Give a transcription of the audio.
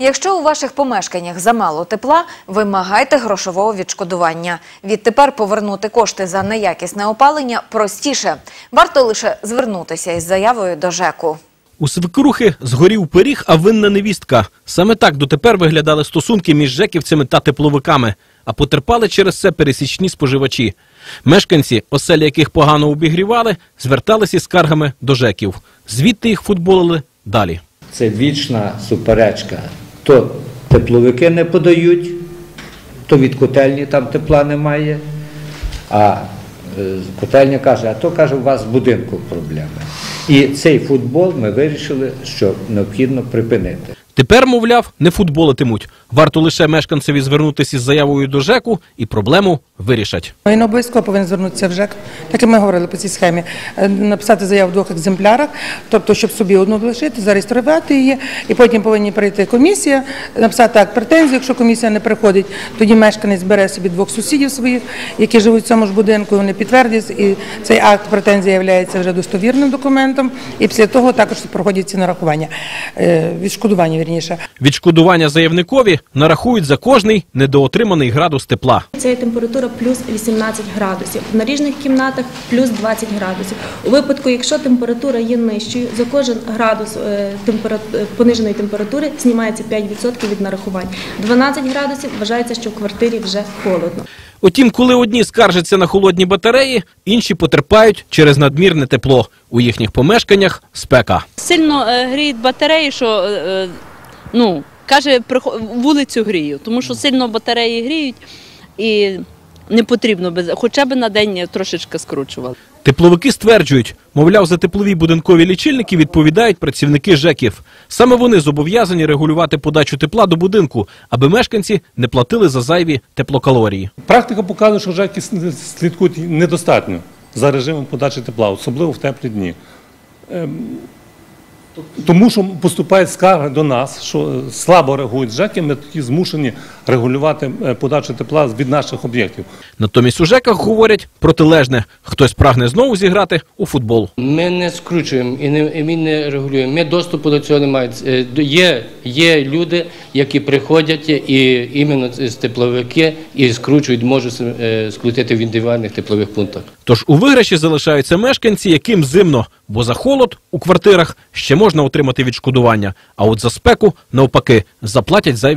Якщо у ваших помешканнях замало тепла, вимагайте грошового відшкодування. Відтепер повернути кошти за неякісне опалення простіше. Варто лише звернутися із заявою до ЖЕКу. У свекрухи згорів пиріг, а винна невістка. Саме так дотепер виглядали стосунки між жеківцями та тепловиками, а потерпали через це пересічні споживачі. Мешканці, оселі яких погано обігрівали, зверталися із скаргами до жеків. Звідти їх футболили далі. Це вічна суперечка. То тепловики не подають, то від котельні там тепла немає. А е, котельня каже, а то каже, у вас в будинку проблеми. І цей футбол ми вирішили, що необхідно припинити. Тепер, мовляв, не футболитимуть. Варто лише мешканцеві звернутися із заявою до ЖЕКу і проблему вирішать. Він обов'язково повинен звернутися в ЖЕК, так і ми говорили по цій схемі, Е, написати заяву в двох екземплярах, тобто, щоб собі одну лишити, зареєструвати її, і потім повинні прийти комісія, написати акт претензії. Якщо комісія не приходить, тоді мешканець бере собі двох сусідів своїх, які живуть в цьому ж будинку, вони підтвердять, і цей акт претензії є вже достовірним документом, і після того також проходять ці нарахування, е, відшкодування, вірніше. Відшкодування заявникові нарахують за кожний недоотриманий градус тепла. Це є температура плюс 18 градусів. В наріжних кімнатах плюс 20 градусів. У випадку, якщо температура є нижчою, за кожен градус е, е, пониженої температури знімається 5% від нарахувань. 12 градусів вважається, що в квартирі вже холодно. Утім, коли одні скаржаться на холодні батареї, інші потерпають через надмірне тепло. У їхніх помешканнях спека. сильно е, гріють батареї, що ну, каже, вулицю грію, тому що сильно батареї гріють і не потрібно без хоча б на день трошечки скручували. Тепловики стверджують, мовляв, за теплові будинкові лічильники відповідають працівники ЖЕКів. Саме вони зобов'язані регулювати подачу тепла до будинку, аби мешканці не платили за зайві теплокалорії. Практика показує, що ЖЕКи слідкують недостатньо за режимом подачі тепла, особливо в теплі дні. Ем, Тому що поступають скарги до нас, що слабо реагують ЖЕКи, ми тоді змушені регулювати е, подачу тепла від наших об'єктів. Натомість у ЖЕКах говорять протилежне. Хтось прагне знову зіграти у футбол. Ми не скручуємо і, не, і ми не регулюємо. Ми доступу до цього не маємо. Е, Є, є люди, які приходять і іменно з тепловики і скручують, можуть е, скрутити в індивідуальних теплових пунктах. Тож у виграші залишаються мешканці, яким зимно, бо за холод у квартирах ще можна отримати відшкодування, а от за спеку навпаки заплатять зайві